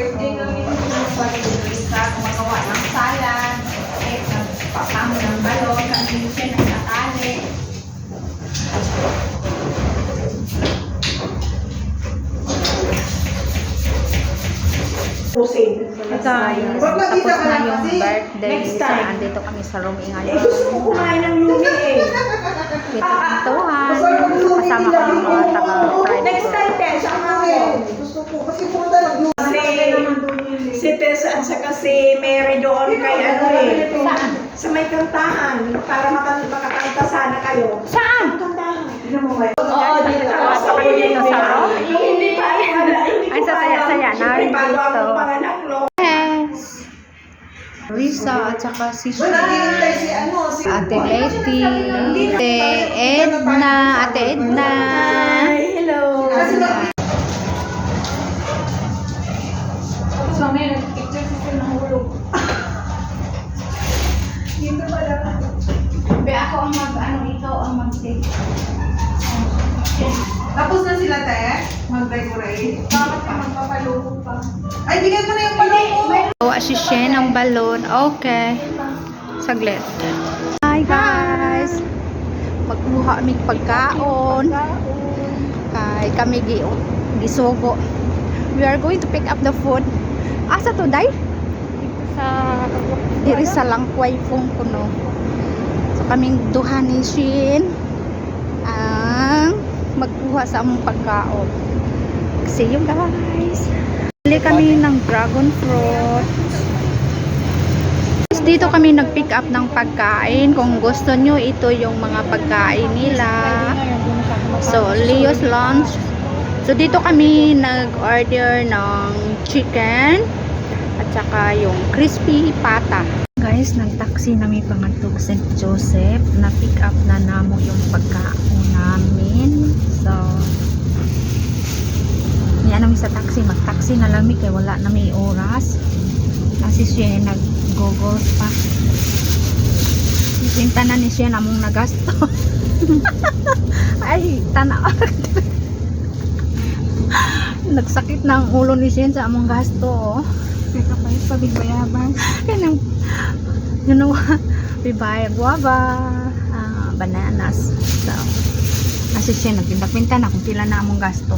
birthday kami nung pag-isa, gumagawa ng salad, eh, nagpapamo ng balon, kami siya nagkatali. Pusin. Guys, Wag tapos makita ka na lang yung kasi. birthday. Next time. andito kami sa room Eh, ngayon. gusto ko kumain ng lumi eh. Ko ng lumi Kasama ko yung mga taga-friend Next time, Tess, ako ako. Gusto ko, kasi punta ng Kasi si Tess at saka si Mary doon kay ano eh. Saan? Sa may kantahan. Para maka- makakanta sana kayo. Saan? Kantahan. Tignan mo ba? Oo, dito. Sa dito sa room? Yung hindi pa wala, hindi Ay, ko alam. na rin Siyempre, bago dito. ako panganak, no? Yes. Risa at saka si si ano, si... Ate Letty, Ate Edna, Ate Edna. Hello. Ang mag, ano, ikaw ang mag-take. tapos na sila, te? Mag-decorate? Bakit ka magpapaloko pa? Ay, bigyan mo na yung mo. Gawa si Shen ng balon. Okay. Saglit. Hi guys. Magkuha kami pagkaon. Kay kami gi gisugo. We are going to pick up the food. Asa to day? Sa... Diri sa Langkway pong kuno. So kaming duha ni Shin ang magkuha sa among pagkaon. See you guys. Bili kami ng dragon fruit. Dito kami nag-pick up ng pagkain. Kung gusto nyo, ito yung mga pagkain nila. So, Leo's Lunch. So, dito kami nag-order ng chicken at saka yung crispy pata. Guys, nag-taxi namin pangatog St. Joseph. Na-pick up na namo yung pagkaon namin. So, niya namin sa taxi. Mag-taxi na lang mi kay wala na may oras. Kasi siya nag-goggles pa. Pinta na ni siya namong nagasto. Ay, tanaw. Nagsakit na ang ulo ni Shen sa among gasto. Oh. Pa yung pabigbayabang. Yan ang, you know, bibaya, guava, ah, bananas. So, kasi siya nagpinta-pinta na kung pila na among gasto.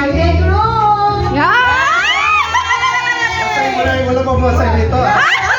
Mo na yung wala pang masay dito. ah.